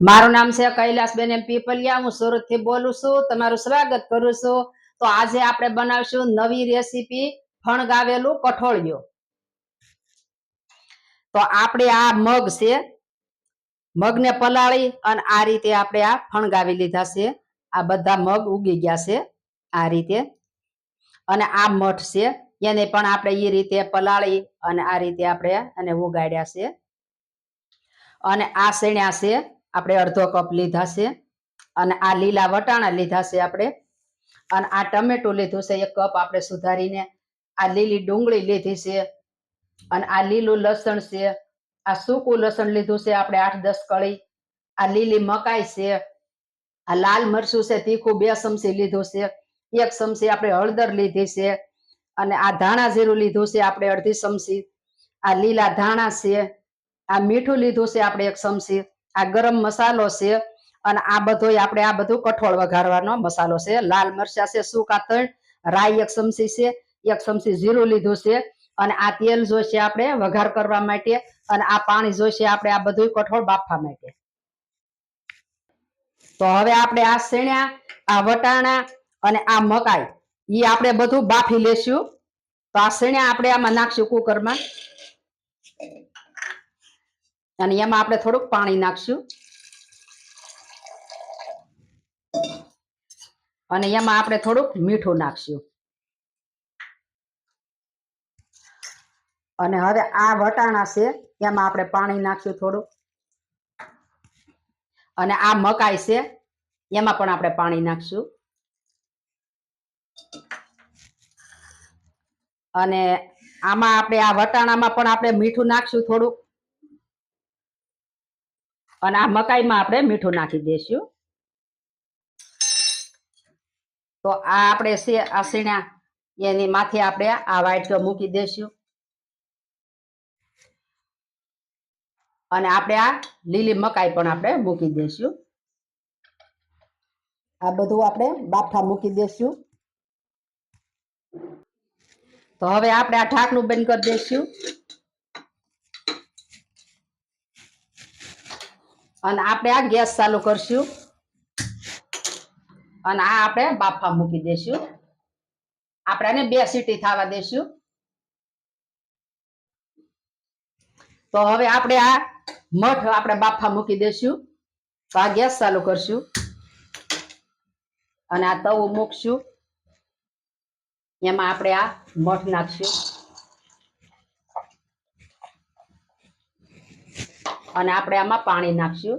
મારું નામ છે કૈલાસબેન એમ પીપલિયા. હું સુરતથી બોલું છું. તમારું સ્વાગત કરું છું. તો આજે આપણે બનાવશું નવી રેસીપી ફણગાવેલું કઠોળિયું. તો આપણે આ મગ છે, મગને પલાળી અને આ રીતે આપણે આ ફણગાવી લીધા છે. આ બધા મગ ઉગી ગયા છે આ રીતે. અને આ મઠ છે, એને પણ આપણે એ રીતે પલાળી અને આ રીતે આપણે એને ઉગાડ્યા છે. અને આ શેણ્યા છે આપણે અડધો કપ લીધા છે. અને આ લીલા વટાણા લીધા છે આપણે. અને આ ટમેટું લીધું છે, એક કપ આપણે સુધારીને. આ લીલી ડુંગળી લીધી છે. અને આ લીલું લસણ છે. આ સૂકું લસણ લીધું છે આપણે આઠ દસ કળી. આ લીલી મકાઈ છે. આ લાલ મરચું છે, તીખું બે ચમચી લીધું છે. એક ચમચી આપણે હળદર લીધી છે. અને આ ધાણા જીરું લીધું છે આપણે અડધી ચમચી. આ લીલા ધાણા છે. આ મીઠું લીધું છે આપણે એક ચમચી. આ ગરમ મસાલો છે અને આ બધો આપણે આ બધું કઠોળ વઘારવાનો મસાલો છે. લાલ મરચા છે, સૂકા તળ રાઈ એક ચમચી છે, એક ચમચી જીરું લીધું છે અને આ તેલ જોઈશે આપણે વઘાર કરવા માટે અને આ પાણી જોઈશે આપણે આ બધું કઠોળ બાફવા માટે. તો હવે આપણે આ શેણ્યા, આ વટાણા અને આ મકાઈ એ આપણે બધું બાફી લેશું. તો આ શેણ્યા આપણે આમાં નાખશું કુકરમાં. અને એમાં આપણે થોડુંક પાણી નાખશું. અને એમાં આપણે થોડુંક મીઠું નાખશું. અને હવે આ વટાણા છે, એમાં આપણે પાણી નાખશું થોડુંક. અને આ મકાઈ છે, એમાં પણ આપણે પાણી નાખશું. અને આમાં આપણે આ વટાણામાં પણ આપણે મીઠું નાખશું થોડુંક. અને આ મકાઈમાં આપણે મીઠું નાખી દઈશું. તો આ આપણે આ સીણા એની માથે આપણે આ વાટકો મૂકી દઈશું. અને આપણે આ લીલી મકાઈ પણ આપણે મૂકી દઈશું. આ બધું આપણે બાફા મૂકી દઈશું. તો હવે આપણે આ ઢાંકણું બંધ કરી દઈશું. અને આપણે આ ગેસ ચાલુ કરશું. અને આ આપણે બાફા મૂકી દેશું. આપણે આને બે સીટી થવા દેશું. તો હવે આપણે આ મઠ આપણે બાફા મૂકી દેશું. તો આ ગેસ ચાલુ કરશું. અને આ તવું મૂકશું. એમાં આપણે આ મઠ નાખશું. અને આપણે આમાં પાણી નાખશું.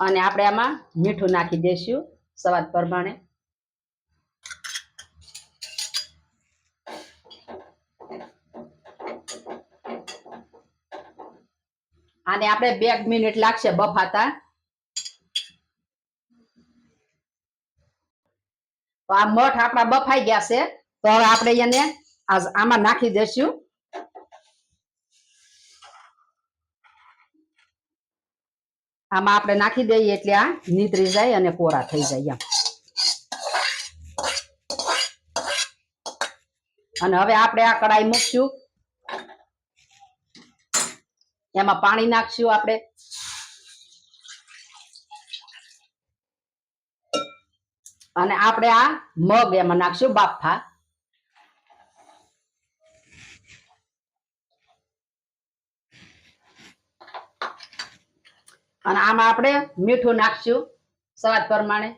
અને આપણે આમાં મીઠું નાખી દઈશું સ્વાદ પ્રમાણે. આને આપણે બે મિનિટ લાગશે બફાતા. તો આ મઠ આપણા બફાઈ ગયા છે. તો હવે આપણે એને આમાં નાખી દેશું. આમાં આપણે નાખી દઈએ એટલે આ નીતરી જાય અને કોરા થઈ જાય એમ. અને હવે આપણે આ કડાઈ મૂકશું. એમાં પાણી નાખશું આપણે. અને આપણે આ મગ એમાં નાખશું બાફા. અને આમાં આપણે મીઠું નાખશું સ્વાદ પ્રમાણે.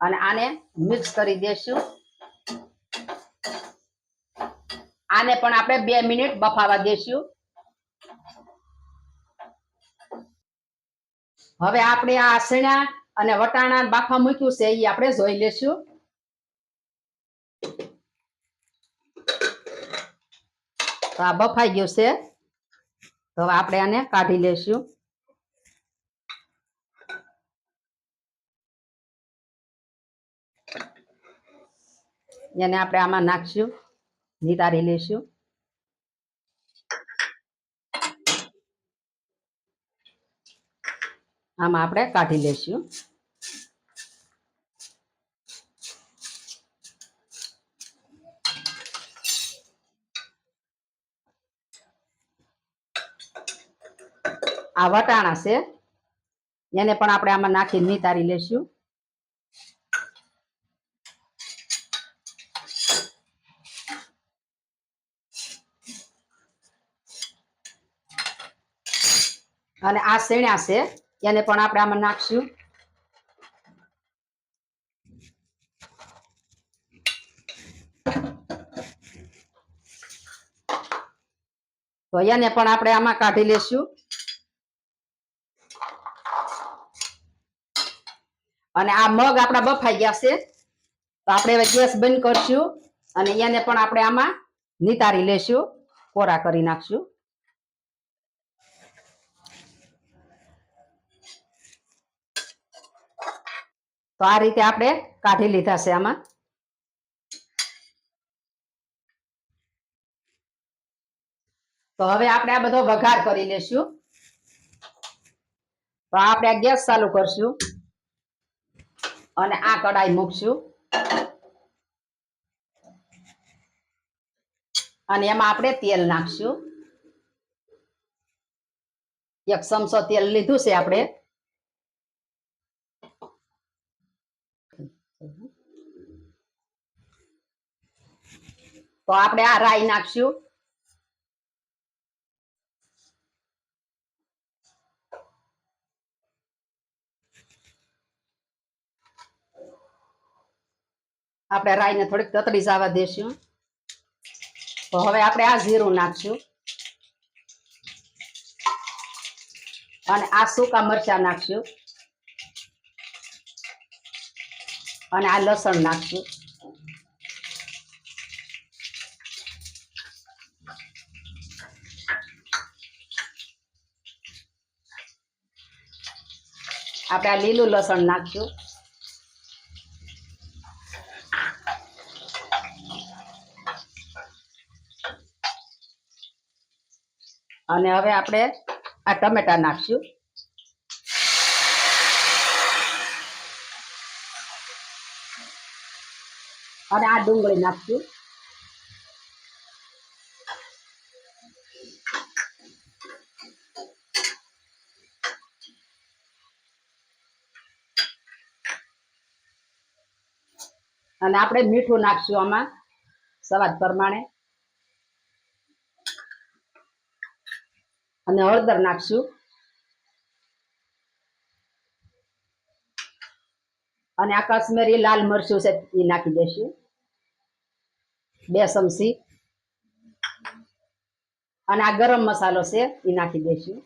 અને આને મિક્સ કરી દેશું. આને પણ આપણે બે મિનિટ બફાવા દેશું. હવે આપણે આ આસણા અને વટાણા બાફા મૂક્યું છે એ આપણે જોઈ લેશું. તો આ બફાઈ ગયું છે. તો હવે આપણે આને કાઢી લેશું. એને આપણે આમાં નાખશું, નિતારી લેશું. આમાં આપણે કાઢી લેશું. આ વટાણા છે. એને પણ આપણે આમાં નાખી નિતારી લેશું. અને આ શેણ્યા છે, એને પણ આપણે આમાં નાખશું. તો એને પણ આપણે આમાં કાઢી લેશું. અને આ મગ આપણા બફાઈ ગયા છે. તો આપણે હવે ગેસ બંધ કરશું અને એને પણ આપણે આમાં નિતારી લેશું, કોરા કરી નાખશું. તો આ રીતે આપણે કાઢી લીધા છે આમાં. તો હવે આપણે આ બધો વઘાર કરી લેશું. તો આપણે આ ગેસ ચાલુ કરશું. અને આ કડાઈ મૂકશું. અને એમાં આપણે તેલ નાખશું. એક ચમચો તેલ લીધું છે આપણે. તો આપણે આ રાઈ નાખશું. આપણે રાઈને થોડીક તતડી જવા દેશું. તો હવે આપણે આ જીરું નાખશું. અને આ સૂકા મરચા નાખશું. અને આ લસણ નાખશું. આપણે આ લીલું લસણ નાખશું. અને હવે આપણે આ ટમેટા નાખશું. અને આ ડુંગળી નાખશું. અને આપણે મીઠું નાખશું આમાં, સ્વાદ પ્રમાણે. અને હળદર નાખશું. અને આ કાશ્મીરી લાલ મરચું છે એ નાખી દઈશું. બે ચમચી. અને આ ગરમ મસાલો છે એ નાખી દઈશું.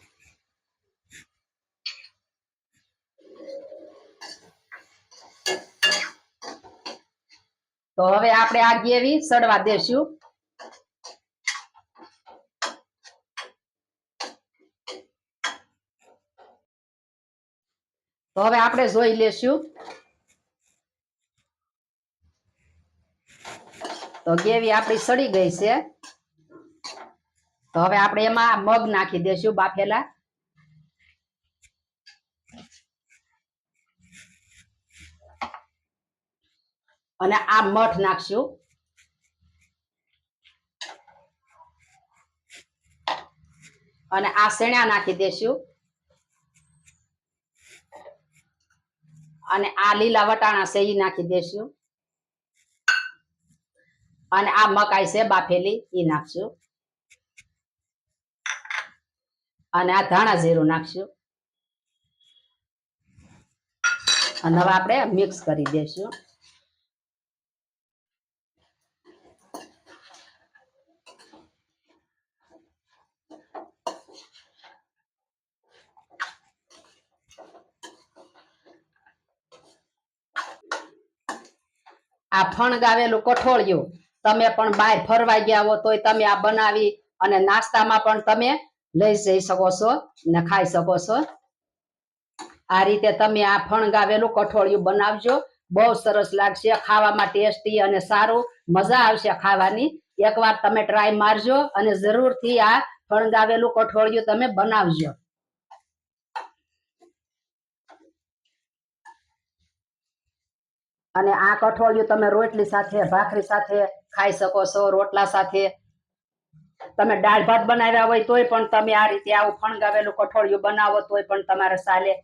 તો હવે આપણે આ ગ્રેવી સડવા દેશું. તો હવે આપણે જોઈ લેશું. તો કેવી આપણી સડી ગઈ છે. તો હવે આપણે એમાં મગ નાખી દેશું બાફેલા. અને આ મઠ નાખશું. અને આ શેણા નાખી દેશું. અને આ લીલા વટાણા છે ઈ નાખી દેશું. અને આ મકાઈ છે બાફેલી, ઈ નાખશું. અને આ ધાણા જીરું નાખશું. અને હવે આપણે મિક્સ કરી દેશું. આ ફણગાવેલું કઠોળિયું. તમે પણ બહાર ફરવા ગયા હો તોય તમે આ બનાવી અને નાસ્તામાં પણ તમે લઈ જઈ શકો છો ને ખાઈ શકો છો. આ રીતે તમે આ ફણગાવેલું કઠોળિયું બનાવજો. બહુ સરસ લાગશે, ખાવામાં ટેસ્ટી અને સારું મજા આવશે ખાવાની. એકવાર તમે ટ્રાય મારજો અને જરૂરથી આ ફણગાવેલું કઠોળિયું તમે બનાવજો. અને આ કઠોળિયું તમે રોટલી સાથે, ભાખરી સાથે ખાઈ શકો છો, રોટલા સાથે. તમે દાળ ભાત બનાવ્યા હોય તોય પણ તમે આ રીતે આવું ફણગાવેલું કઠોળિયું બનાવો તોય પણ તમારે ચાલે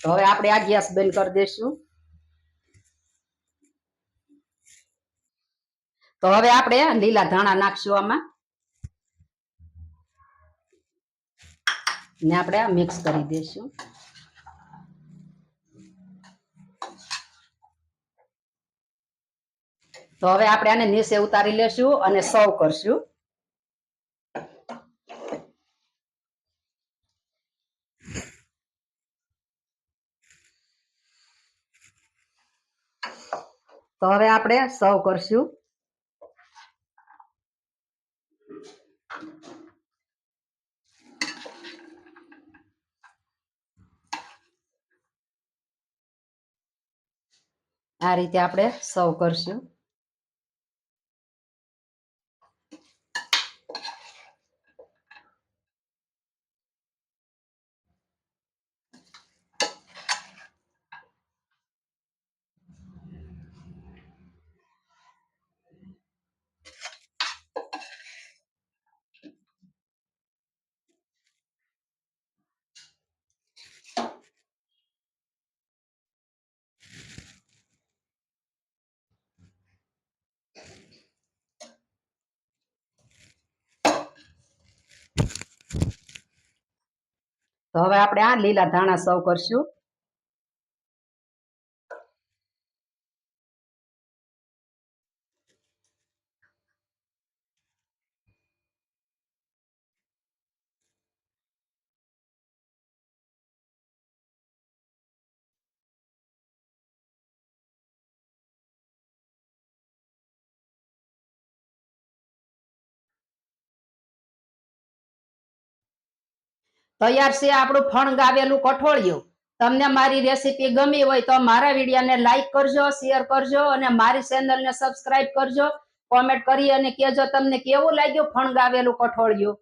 તો હવે આપણે આ ગેસ બંધ કરી દઈશું. તો હવે આપણે લીલા ધાણા નાખશું આમાં. ને આપણે આ મિક્સ કરી દઈશું. તો હવે આપણે આને નીચે ઉતારી લેશું અને સર્વ કરશું. તો હવે આપણે સર્વ કરશું. આ રીતે આપણે સર્વ કરશું. તો હવે આપણે આ લીલા ધાણા સર્વ કરશું. તૈયાર છે આપણું ફણગાવેલું કઠોળિયું. તમને મારી રેસીપી ગમી હોય તો મારા વિડીયોને લાઈક કરજો શેર કરજો અને મારી ચેનલને સબસ્ક્રાઇબ કરજો. કોમેન્ટ કરી અને કહેજો તમને કેવું લાગ્યું ફણગાવેલું કઠોળિયું.